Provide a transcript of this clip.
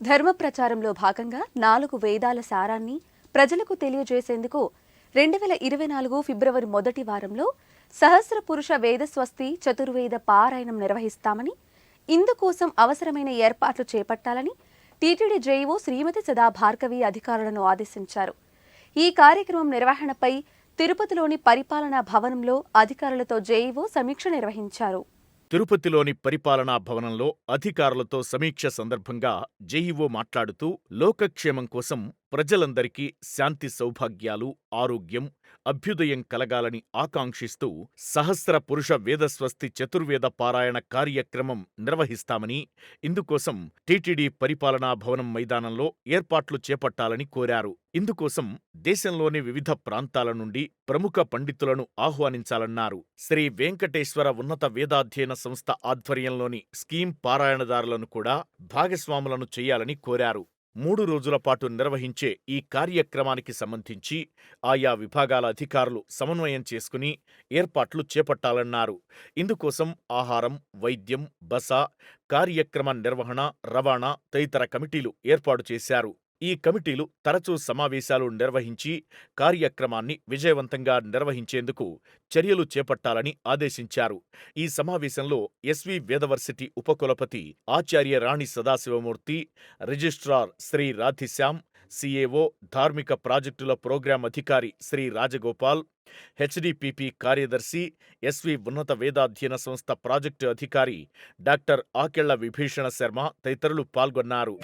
ధర్మ ప్రచారంలో భాగంగా నాలుగు వేదాల సారాన్ని ప్రజలకు తెలియజేసేందుకు రెండు వేల ఇరవై నాలుగు ఫిబ్రవరి మొదటి వారంలో సహస్ర పురుష వేద స్వస్తి చతుర్వేద పారాయణం నిర్వహిస్తామని ఇందుకోసం అవసరమైన ఏర్పాట్లు చేపట్టాలని టీటీడీ జేఈఓ శ్రీమతి సదా భార్గవి అధికారులను ఆదేశించారు. ఈ కార్యక్రమం నిర్వహణపై తిరుపతిలోని పరిపాలనా భవనంలో అధికారులతో జేఈఓ సమీక్ష నిర్వహించారు. తిరుపతిలోని పరిపాలనా భవనంలో అధికారులతో సమీక్ష సందర్భంగా జేఈఓ మాట్లాడుతూ లోకక్షేమం కోసం ప్రజలందరికీ శాంతి సౌభాగ్యాలు ఆరోగ్యం అభ్యుదయం కలగాలని ఆకాంక్షిస్తూ సహస్ర పురుష వేదస్వస్తి చతుర్వేద పారాయణ కార్యక్రమం నిర్వహిస్తామని ఇందుకోసం టీటీడీ పరిపాలనా భవనం మైదానంలో ఏర్పాట్లు చేపట్టాలని కోరారు. ఇందుకోసం దేశంలోని వివిధ ప్రాంతాల నుండి ప్రముఖ పండితులను ఆహ్వానించాలన్నారు. శ్రీ వెంకటేశ్వర ఉన్నత వేదాధ్యయన సంస్థ ఆధ్వర్యంలోని స్కీం పారాయణదారులను కూడా భాగస్వాములను చేయాలని కోరారు. మూడు రోజుల పాటు నిర్వహించే ఈ కార్యక్రమానికి సంబంధించి ఆయా విభాగాల అధికారులు సమన్వయం చేసుకుని ఏర్పాట్లు చేపట్టాలన్నారు. ఇందుకోసం ఆహారం వైద్యం బస కార్యక్రమ నిర్వహణ రవాణా తదితర కమిటీలు ఏర్పాటు చేశారు. ఈ కమిటీలు తరచూ సమావేశాలు నిర్వహించి కార్యక్రమాన్ని విజయవంతంగా నిర్వహించేందుకు చర్యలు చేపట్టాలని ఆదేశించారు. ఈ సమావేశంలో ఎస్వి వేదవర్సిటీ ఉపకులపతి ఆచార్య రాణి సదాశివమూర్తి రిజిస్ట్రార్ శ్రీ రాధిశ్యామ్ సిఏఓ ధార్మిక ప్రాజెక్టుల ప్రోగ్రాం అధికారి శ్రీ రాజగోపాల్ హెచ్డిపిపి కార్యదర్శి ఎస్వి ఉన్నత వేదాధ్యయన సంస్థ ప్రాజెక్టు అధికారి డాక్టర్ ఆకెళ్ళ విభీషణ శర్మ తదితరులు పాల్గొన్నారు.